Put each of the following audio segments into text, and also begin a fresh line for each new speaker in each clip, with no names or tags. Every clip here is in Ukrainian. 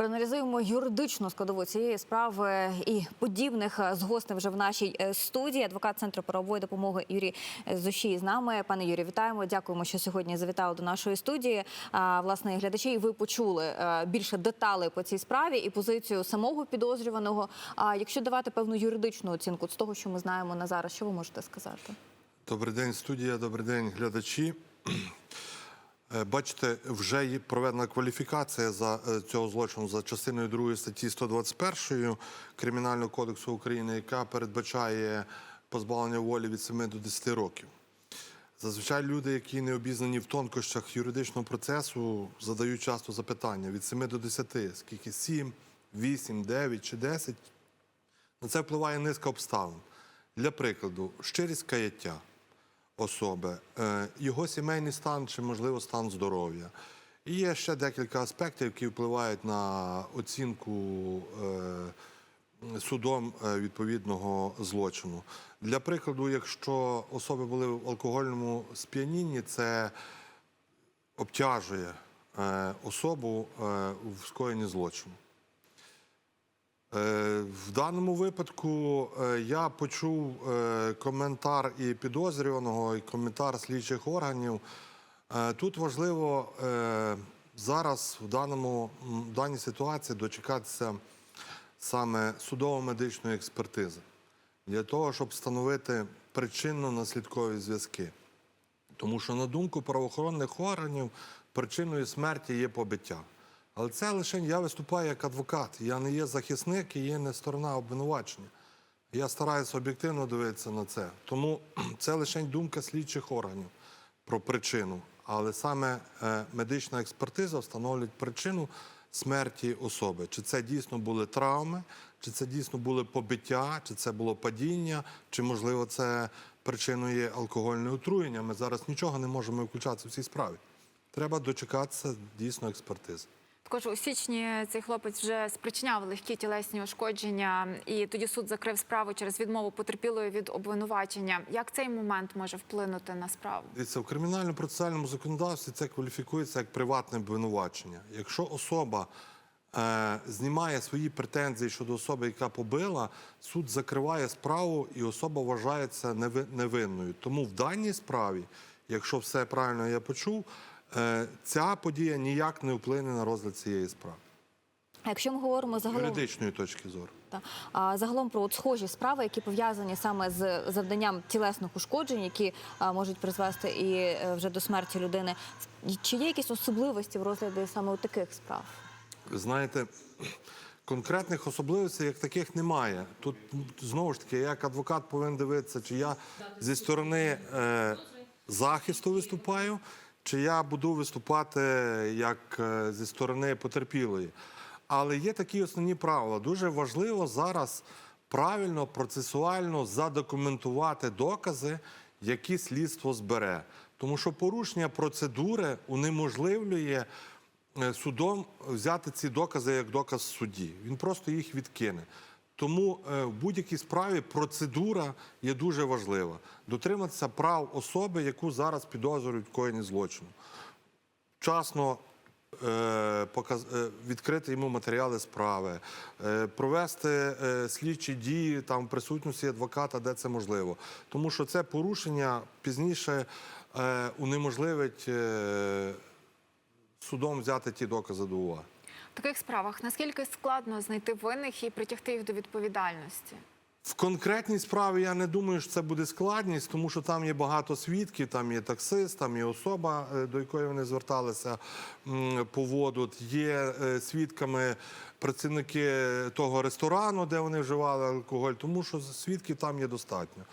Проаналізуємо юридичну складову цієї справи і подібних е, з гостем вже в нашій е, студії. Адвокат центру правової допомоги Юрій е, Зощій з нами. Пане Юрію, вітаємо. Дякуємо, що сьогодні завітали до нашої студії. А, власне, глядачі, ви почули більше деталей по цій справі і позицію самого підозрюваного. А якщо давати певну юридичну оцінку з того, що ми знаємо на зараз, що ви можете сказати?
Добрий день, студія, добрий день, глядачі. Е, Бачите, вже проведена кваліфікація за е, цього злочину за частиною 2 статті 121 Кримінального кодексу України, яка передбачає позбавлення волі від 7 до 10 років. Зазвичай люди, які не обізнані в тонкощах юридичного процесу, задають часто запитання від 7 до 10, скільки 7, 8, 9 чи 10. На це впливає низка обставин. Для прикладу, щирість каяття особи, е, його сімейний стан чи, можливо, стан здоров'я. І є ще декілька аспектів, які впливають на оцінку е, судом е, відповідного злочину. Для прикладу, якщо особи були в алкогольному сп'янінні, це обтяжує особу в скоєнні злочину. Е, В даному випадку е, я почув е, коментар і підозрюваного, і коментар слідчих органів. Тут важливо зараз в даному в даній ситуації дочекатися саме судово-медичної експертизи для того, щоб встановити причинно-наслідкові зв'язки. Тому що, на думку правоохоронних органів, причиною смерті є побиття. Але це лише я виступаю як адвокат. Я не є захисник і є не сторона обвинувачення. Я стараюся об'єктивно дивитися на це. Тому це лише думка слідчих органів про причину. Але саме е, медична експертиза встановлює причину смерті особи. Чи це дійсно були травми, чи це дійсно були побиття, чи це було падіння, чи можливо це причиною є алкогольне отруєння. Ми зараз нічого не можемо включатися в цій справі. Треба дочекатися дійсно експертизи.
Також у січні цей хлопець вже спричиняв легкі тілесні ушкодження, і тоді суд закрив справу через відмову потерпілої від обвинувачення. Як цей момент може вплинути на справу?
Дивіться, в кримінальному процесуальному законодавстві це кваліфікується як приватне обвинувачення. Якщо особа е, знімає свої претензії щодо особи, яка побила, суд закриває справу і особа вважається неви- невинною. Тому в даній справі, якщо все правильно я почув, ця подія ніяк не вплине на розгляд цієї справи.
А якщо ми говоримо загалом
юридичної точки зору.
Та. А загалом про от схожі справи, які пов'язані саме з завданням тілесних ушкоджень, які а, можуть призвести і е, вже до смерті людини. Чи є якісь особливості в розгляді саме у таких справ?
Знаєте, конкретних особливостей як таких немає. Тут знову ж таки, як адвокат повинен дивитися, чи я зі сторони е, захисту виступаю, чи я буду виступати як е, зі сторони потерпілої. Але є такі основні правила. Дуже важливо зараз правильно, процесуально задокументувати докази, які слідство збере. Тому що порушення процедури унеможливлює е, судом взяти ці докази як доказ в суді. Він просто їх відкине. Тому е, в будь-якій справі процедура є дуже важлива. Дотриматися прав особи, яку зараз підозрюють в коєнні злочину. Вчасно е, е, відкрити йому матеріали справи, провести слідчі дії там в присутності адвоката, де це можливо. Тому що це порушення пізніше унеможливить судом взяти ті докази до уваги.
Таких справах наскільки складно знайти винних і притягти їх до відповідальності?
В конкретній справі я не думаю, що це буде складність, тому що там є багато свідків, там є таксист, там є особа, е, до якої вони зверталися по воду. Є е, свідками працівники того ресторану, де вони вживали алкоголь, тому що свідків там є достатньо.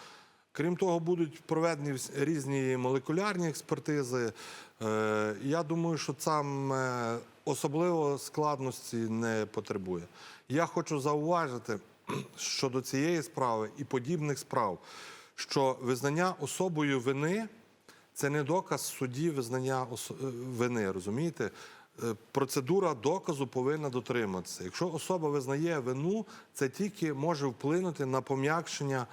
Крім того, будуть проведені різні молекулярні експертизи. Е, Я думаю, що там е, особливо складності не потребує. Я хочу зауважити щодо цієї справи і подібних справ, що визнання особою вини це не доказ в суді визнання е, вини, розумієте? Процедура доказу повинна дотриматися. Якщо особа визнає вину, це тільки може вплинути на пом'якшення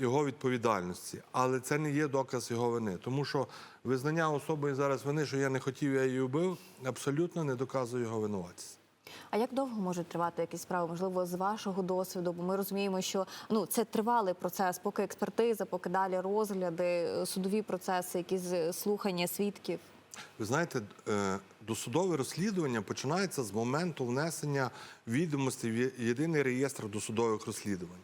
його відповідальності, але це не є доказ його вини. Тому що визнання особою зараз вини, що я не хотів, я її вбив, абсолютно не доказує його винуватість.
А як довго можуть тривати якісь справи? Можливо, з вашого досвіду? Бо ми розуміємо, що ну це тривалий процес, поки експертиза, поки далі розгляди, е, судові процеси, якісь е, слухання свідків.
Ви знаєте, е, досудове розслідування починається з моменту внесення відомостей в єдиний реєстр досудових розслідувань.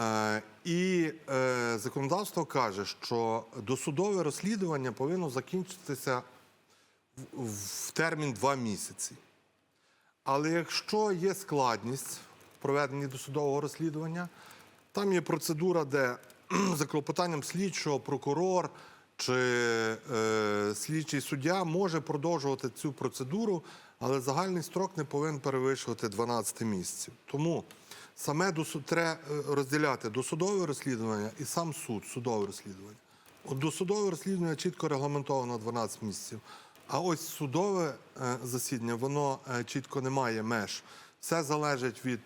Е, І е, законодавство каже, що досудове розслідування повинно закінчитися в- термін два місяці. Але якщо є складність в проведенні досудового розслідування, там є процедура, де за клопотанням слідчого прокурор чи е, слідчий суддя може продовжувати цю процедуру, але загальний строк не повинен перевищувати 12 місяців. Тому саме досу- треба е, розділяти досудове розслідування і сам суд, судове розслідування. От досудове розслідування чітко регламентовано 12 місяців. А ось судове е, засідання, воно е, чітко не має меж. Все залежить від,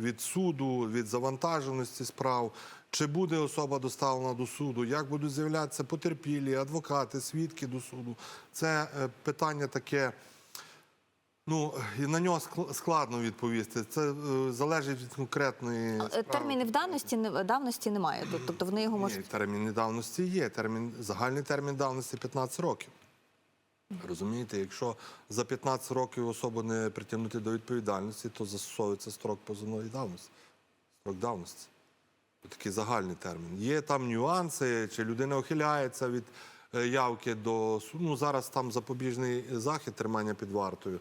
від суду, від завантаженості справ, чи буде особа доставлена до суду, як будуть з'являтися потерпілі, адвокати, свідки до суду. Це питання таке. Ну, і на нього скл- складно відповісти. Це е, залежить від конкретної
Е,
справи.
Термінів давності не- давності немає. Тобто вони його
Ні,
можуть
термін давності є. Термін, загальний термін давності 15 років. Розумієте, якщо за 15 років особу не притягнути до відповідальності, то застосовується строк позовної давності. Строк давності. Такий загальний термін. Є там нюанси, чи людина ухиляється від е, явки до суду. Ну, зараз там запобіжний захід тримання під вартою.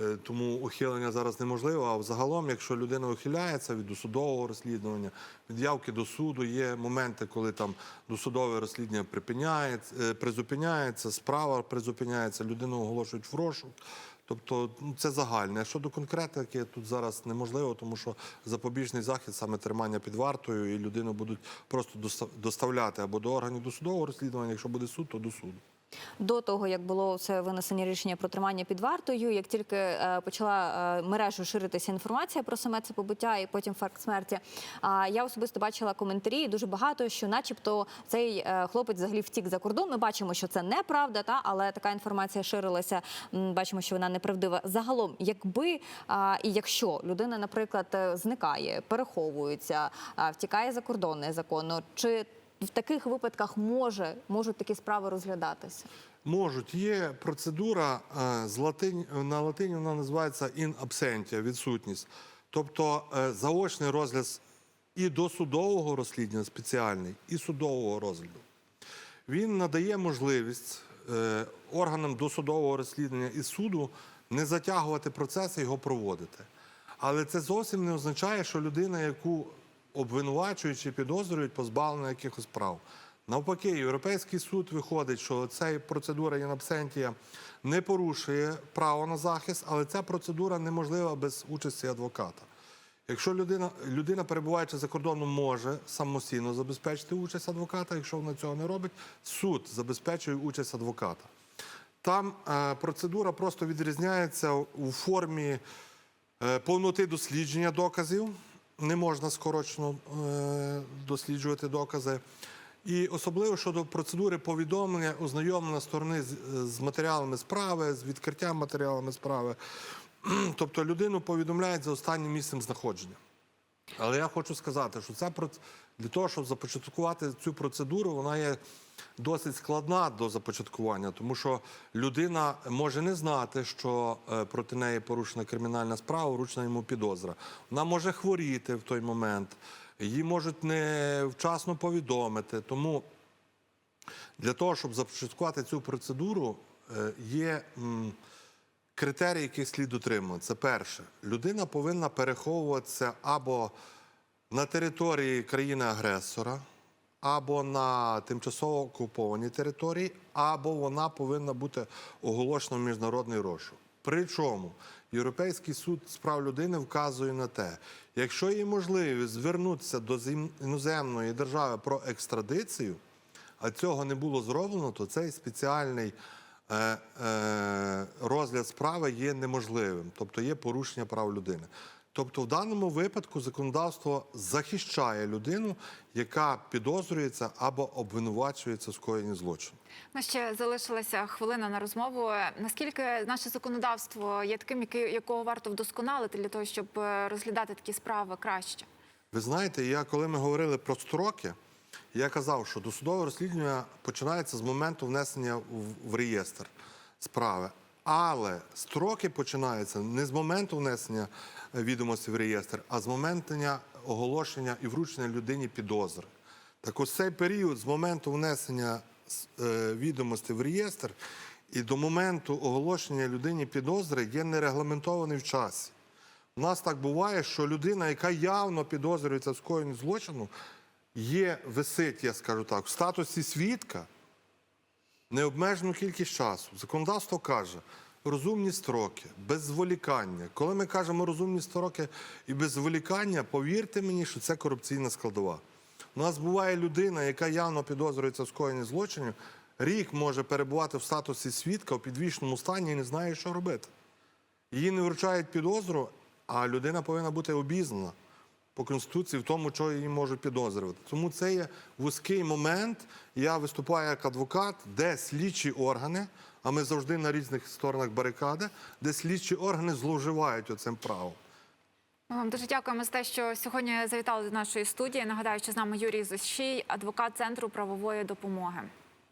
Е, Тому ухилення зараз неможливо. А взагалом, якщо людина ухиляється від досудового розслідування, від явки до суду, є моменти, коли там досудове розслідування припиняється, е, призупиняється, справа призупиняється, людину оголошують в розшук. Тобто ну, це загальне. Щодо конкретики тут зараз неможливо, тому що запобіжний захід саме тримання під вартою, і людину будуть просто доста- доставляти або до органів досудового розслідування. Якщо буде суд, то до суду.
До того, як було це винесення рішення про тримання під вартою, як тільки е, почала е, мережу ширитися інформація про саме це побиття і потім факт смерті, а я особисто бачила коментарі дуже багато, що, начебто, цей е, хлопець взагалі втік за кордон. Ми бачимо, що це неправда, та але така інформація ширилася. Бачимо, що вона неправдива. Загалом, якби і якщо людина, наприклад, зникає, переховується, втікає за кордон незаконно, чи в таких випадках може можуть такі справи розглядатися?
Можуть. Є процедура е, з латинь, на латині вона називається in absentia, відсутність. Тобто е, заочний розгляд і досудового розслідування спеціальний, і судового розгляду. Він надає можливість е, органам досудового розслідування і суду не затягувати процес і його проводити. Але це зовсім не означає, що людина, яку обвинувачують чи підозрюють, позбавлена якихось прав. Навпаки, Європейський суд виходить, що ця процедура in не порушує право на захист, але ця процедура неможлива без участі адвоката. Якщо людина, людина, перебуваючи за кордоном, може самостійно забезпечити участь адвоката, якщо вона цього не робить, суд забезпечує участь адвоката. Там е, процедура просто відрізняється у формі е, повноти дослідження доказів. Не можна скорочено е, досліджувати докази. І особливо щодо процедури повідомлення, ознайомлення сторони з, з матеріалами справи, з відкриттям матеріалами справи. Тобто людину повідомляють за останнім місцем знаходження. Але я хочу сказати, що це для того, щоб започаткувати цю процедуру, вона є досить складна до започаткування, тому що людина може не знати, що е, проти неї порушена кримінальна справа, вручена йому підозра. Вона може хворіти в той момент, її можуть не вчасно повідомити. Тому для того, щоб започаткувати цю процедуру, е, є критерії, яких слід дотримувати. Це перше, людина повинна переховуватися або на території країни-агресора, або на тимчасово окупованій території, або вона повинна бути оголошена в міжнародний розшук. Причому Європейський суд з прав людини вказує на те, якщо є можливість звернутися до іноземної держави про екстрадицію, а цього не було зроблено, то цей спеціальний розгляд справи є неможливим, тобто є порушення прав людини. Тобто, в даному випадку законодавство захищає людину, яка підозрюється або обвинувачується в скоєнні злочину.
У ще залишилася хвилина на розмову. Наскільки наше законодавство є таким, якого варто вдосконалити для того, щоб е, розглядати такі справи краще?
Ви знаєте, я коли ми говорили про строки, я казав, що досудове розслідування починається з моменту внесення в, реєстр справи. Але строки починаються не з моменту внесення е, відомості в реєстр, а з моменту оголошення і вручення людині підозри. Так ось цей період з моменту внесення е, відомостей в реєстр і до моменту оголошення людині підозри є не регламентований в часі. У нас так буває, що людина, яка явно підозрюється в скоєнні злочину, є висить, я скажу так, в статусі свідка необмежену кількість часу. Законодавство каже розумні строки, без зволікання. Коли ми кажемо розумні строки і без зволікання, повірте мені, що це корупційна складова. У нас буває людина, яка явно підозрюється в скоєнні злочинів, рік може перебувати в статусі свідка в підвішеному стані і не знає, що робити. Її не вручають підозру, а людина повинна бути обізнана по конституції в тому, що її можуть підозрювати. Тому це є вузький момент. Я виступаю як адвокат, де слідчі органи, а ми завжди на різних сторонах барикади, де слідчі органи зловживають оцим правом.
Вам дуже дякуємо за те, що сьогодні завітали до нашої студії. Нагадаю, що з нами Юрій Зощій, адвокат Центру правової допомоги.